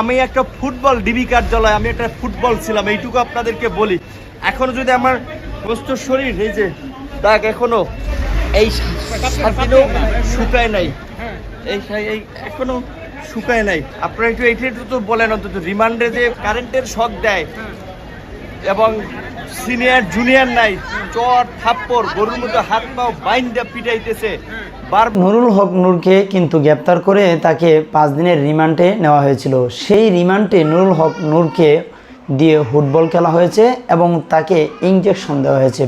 আমি একটা football DB কার্যালয় আমি একটা ফুটবল ছিলাম এইটুকু আপনাদেরকে বলি। এখনও যদি আমার প্রস্তুত শরীর এই যে দেখ এখনও এই শুকায় নাই। এই এই এখনও শুকায় নাই। আপনারা একটু এইটা একটু তো বলেন অন্তত রিমান্ডে যে কারেন্টের শখ দেয় এবং সিনিয়র, জুনিয়র নাই। চট থাপ্পড়, গরুর মতো হাত পাও বাইন্দা পিটাইতেছে। নুরুল হক নূরকে কিন্তু গ্রেপ্তার করে তাকে পাঁচ দিনের রিমান্ডে নেওয়া হয়েছিল। সেই রিমান্ডে নুরুল হক নূরকে দিয়ে ফুটবল খেলা হয়েছে এবং তাকে ইঞ্জেকশন দেওয়া হয়েছে।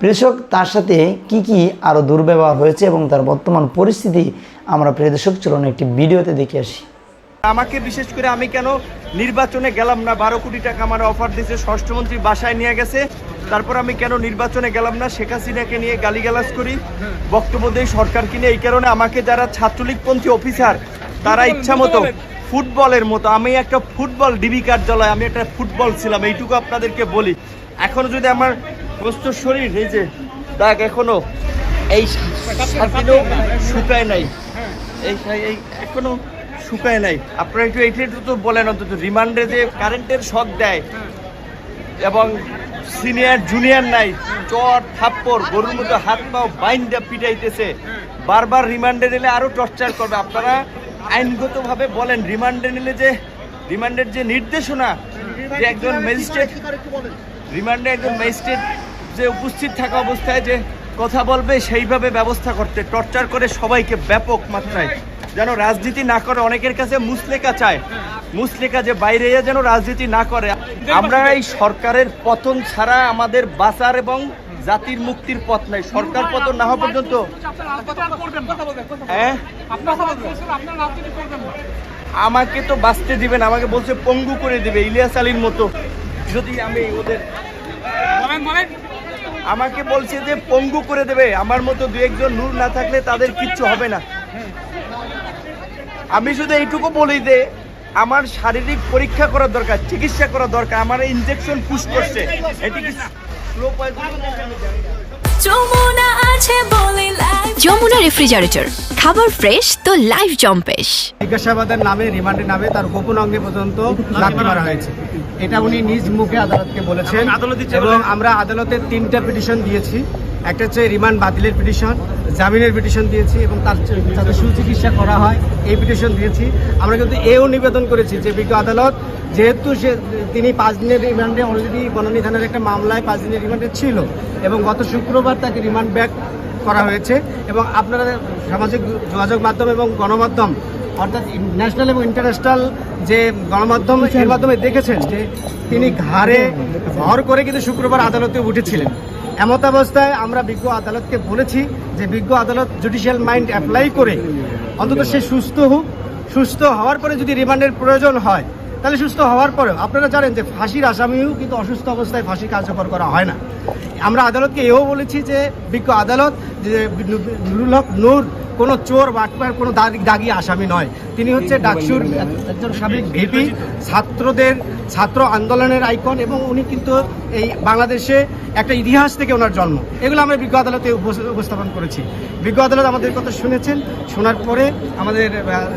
প্রেষক তার সাথে কি কি আরও দুর্ব্যবহার হয়েছে এবং তার বর্তমান পরিস্থিতি আমরা প্রিয়দর্শক চলুন একটি ভিডিওতে দেখে আসি। আমাকে বিশেষ করে আমি কেন নির্বাচনে গেলাম না বারো কোটি টাকা আমার অফার দিয়েছে স্বরাষ্ট্রমন্ত্রী বাসায় নিয়ে গেছে তারপর আমি কেন নির্বাচনে গেলাম না শেখ হাসিনাকে নিয়ে গালিগালাজ করি বক্তব্য দেই সরকারকে নিয়ে এই কারণে আমাকে যারা ছাত্রলীগপন্থী অফিসার তারা ইচ্ছা মতো ফুটবলের মতো আমি একটা ফুটবল ডিবি কার্যালয় আমি একটা ফুটবল ছিলাম এইটুকু আপনাদেরকে বলি এখনও যদি আমার প্রস্তুত শরীর এই যে দাগ এখনও এই শুকায় নাই এই এখনও শুকায় নাই। আপনারা একটু এইটা একটু তো বলেন অন্তত রিমান্ডে যে কারেন্টের শক দেয় এবং সিনিয়র, জুনিয়র নাই চট থাপ্পড়, গরুর মতো হাত পাও বাইন্দা পিটাইতেছে। বারবার রিমান্ডে নিলে আরও টর্চার করবে। আপনারা আইনগতভাবে বলেন, রিমান্ডে নিলে যে, রিমান্ডের যে নির্দেশনা যে একজন ম্যাজিস্ট্রেট রিমান্ডে একজন ম্যাজিস্ট্রেট যে উপস্থিত থাকা অবস্থায় যে কথা বলবে, সেইভাবে ব্যবস্থা করতে, টর্চার করে সবাইকে ব্যাপক মাত্রায়। যেন রাজনীতি না করে, অনেকের কাছে মুসলেকা চায়। মুসলেকা যে বাইরে যেন রাজনীতি না করে। আমরা এই সরকারের পতন ছাড়া আমাদের বাঁচার এবং জাতির মুক্তির পথ নাই। সরকার পতন না হওয়া পর্যন্ত হ্যাঁ? আমাকে তো বাঁচতে দিবেন, আমাকে বলছে পঙ্গু করে দিবে, ইলিয়াস আলীর মতো। যদি আমি ওদের আমাকে বলছে যে পঙ্গু করে দেবে। আমার মতো দু একজন নূর না থাকলে তাদের কিচ্ছু হবে না। আমি শুধু এইটুকু বলি যে আমার শারীরিক পরীক্ষা করা দরকার চিকিৎসা করা দরকার আমার ইনজেকশন পুশ করছে। এটি? যমুনা আছে বলে যমুনা রেফ্রিজারেটর খাবার ফ্রেশ তো লাইফ জম্পেশ। জিজ্ঞাসাবাদের নামে রিমান্ডের নামে তার গোপন অঙ্গে পর্যন্ত লাথি মারা হয়েছে। এটা উনি নিজ মুখে আদালতকে বলেছেন। এবং আমরা আদালতে তিনটা পিটিশন দিয়েছি। একটা হচ্ছে রিমান্ড বাতিলের পিটিশন, জামিনের পিটিশন দিয়েছি এবং তার যাতে সুচিকিৎসা করা হয়, এই পিটিশন দিয়েছি। আমরা কিন্তু এও নিবেদন করেছি যে বিজ্ঞ আদালত, যেহেতু সে, তিনি পাঁচ দিনের রিমান্ডে অলরেডি বনানী থানার একটা মামলায় পাঁচ দিনের রিমান্ডে ছিল এবং গত শুক্রবার তাকে রিমান্ড ব্যাক করা হয়েছে এবং আপনারা সামাজিক যোগাযোগ মাধ্যম এবং গণমাধ্যম অর্থাৎ ন্যাশনাল এবং ইন্টারন্যাশনাল যে গণমাধ্যম এর মাধ্যমে দেখেছেন যে তিনি ঘাড়ে ভর করে কিন্তু শুক্রবার আদালতে উঠেছিলেন। এমত অবস্থায় আমরা বিজ্ঞ আদালতকে বলেছি যে বিজ্ঞ আদালত জুডিশিয়াল মাইন্ড অ্যাপ্লাই করে অন্তত সে সুস্থ হোক। সুস্থ হওয়ার পরে যদি রিমান্ডের প্রয়োজন হয় তাহলে সুস্থ হওয়ার পরেও আপনারা জানেন যে ফাঁসির আসামিও কিন্তু অসুস্থ অবস্থায় ফাঁসি কার্যকর করা হয় না। আমরা আদালতকে এও বলেছি যে বিজ্ঞ আদালত যে নুরুল হক নূর কোনো চোর বাটপার কোনো দাগি দাগি আসামি নয়। তিনি হচ্ছে ডাকসুর একজন সাবেক ভিপি, ছাত্রদের, ছাত্র আন্দোলনের আইকন এবং উনি কিন্তু এই বাংলাদেশে একটা ইতিহাস থেকে ওনার জন্ম। এগুলো আমরা বিজ্ঞ আদালতে উপস্থাপন করেছি। বিজ্ঞ আদালত আমাদের কথা শুনেছেন। শোনার পরে আমাদের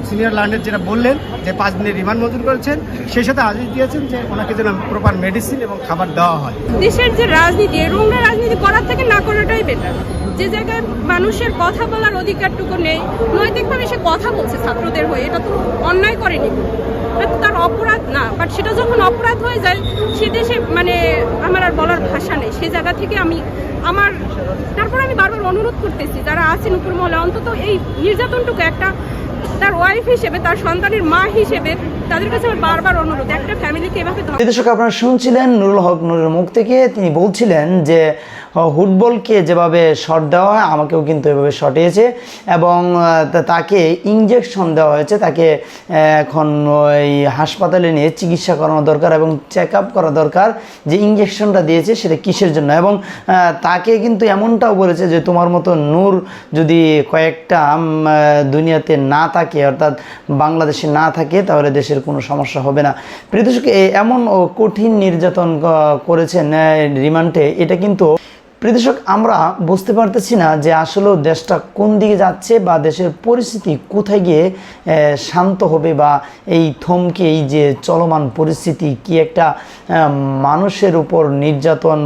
সিনিয়র লার্নের যেটা বললেন, যে পাঁচ দিনের রিমান্ড মঞ্জুর করেছেন, সেই সাথে আদেশ দিয়েছেন যে ওনাকে যেন প্রপার মেডিসিন এবং খাবার দেওয়া হয়। দেশের যে রাজনীতি, এই রাজনীতি করার থেকে না করাটাই বেটার যে জায়গায় মানুষের কথা বলার অধিকারটুকু নেই, নৈতিকভাবে সে কথা বলছে ছাত্রদের হয়ে, এটা তো অন্যায় করেনি। এটা তার অপরাধ না বাট সেটা যখন অপরাধ হয়ে যায়, সে দেশে মানে আমার আর বলার ভাষা নেই। সে জায়গা থেকে আমি আমার, তারপর আমি বারবার অনুরোধ করতেছি, যারা আছেন উপর মহলে, অন্তত এই নির্যাতনটুকু একটা তার ওয়াইফ হিসেবে, তার সন্তানের মা হিসেবে তাদের কাছে আমার বারবার অনুরোধ, একটা ফ্যামিলিকে এভাবে দর্শক আপনারা শুনছিলেন নুরুল হক নুরের মুখ থেকে, তিনি বলছিলেন যে ফুটবলকে যেভাবে শট দেওয়া হয়, আমাকেও কিন্তু এভাবে শটিয়েছে এবং তাকে ইঞ্জেকশন দেওয়া হয়েছে, তাকে এখন ওই হাসপাতালে নিয়ে চিকিৎসা করানো দরকার এবং চেক আপ করা দরকার, যে ইঞ্জেকশনটা দিয়েছে সেটা কিসের জন্য? এবং তাকে কিন্তু এমনটাও বলেছে যে, তোমার মতো নূর যদি কয়েকটা দুনিয়াতে না থাকে, অর্থাৎ বাংলাদেশে না থাকে, তাহলে দেশের কোনো সমস্যা হবে না। প্রিয়দর্শক এমন কঠিন নির্যাতন করেছেন রিমান্ডে, এটা কিন্তু প্রিয়দর্শক আমরা বুঝতে পারতেছি না যে আসলে দেশটা কোন দিকে যাচ্ছে বা দেশের পরিস্থিতি কোথায় গিয়ে শান্ত হবে বা এই থমকে, এই যে চলমান পরিস্থিতি কি একটা মানুষের উপর নির্যাতন